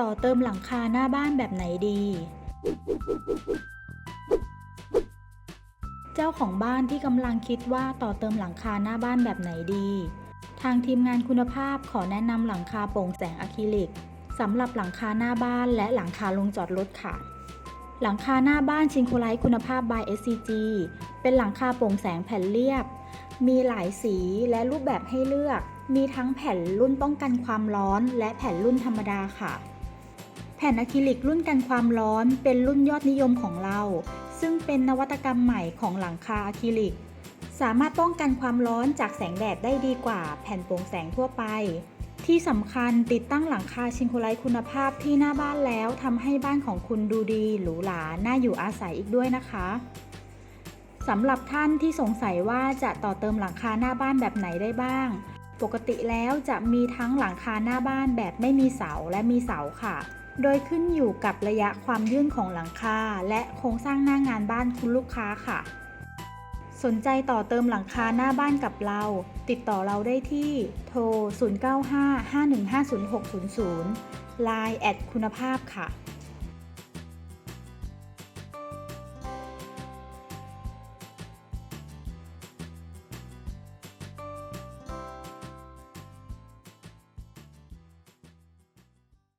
ต่อเติมหลังคาหน้าบ้านแบบไหนดี เจ้าของบ้านที่กำลังคิดว่าต่อเติมหลังคาหน้าบ้านแบบไหนดี ทางทีมงานคุณภาพขอแนะนำหลังคาโปร่งแสงอะคริลิกสำหรับหลังคาหน้าบ้านและหลังคาลงจอดรถค่ะ หลังคาหน้าบ้านชิงโคไลท์คุณภาพ by SCG เป็นหลังคาโปร่งแสงแผ่นเรียบ มีหลายสีและรูปแบบให้เลือก มีทั้งแผ่นรุ่นป้องกันความร้อน และแผ่นรุ่นธรรมดาค่ะ ผ่นอะคริลิกรุ่นกันความร้อนเป็นรุ่นยอดนิยมของเรา ซึ่งเป็นนวัตกรรมใหม่ของหลังคาอะคริลิก สามารถป้องกันความร้อนจากแสงแดดได้ดีกว่าแผ่นโปร่งแสงทั่วไป ที่สำคัญติดตั้งหลังคาชิงโคไลท์คุณภาพที่หน้าบ้านแล้วทำให้บ้านของคุณดูดีหรูหราน่าอยู่อาศัยอีกด้วยนะคะสำหรับท่านที่สงสัยว่าจะต่อเติมหลังคาหน้าบ้านแบบไหนได้บ้าง ปกติแล้วจะมีทั้งหลังคาหน้าบ้านแบบไม่มีเสาและมีเสาค่ะ โดยขึ้นอยู่กับระยะความยื่นของหลังคา และโครงสร้างหน้างานบ้านคุณลูกค้าค่ะ สนใจต่อเติมหลังคาหน้าบ้านกับเรา ติดต่อเราได้ที่ โทร 0955150600 Line แอดคุณภาพค่ะ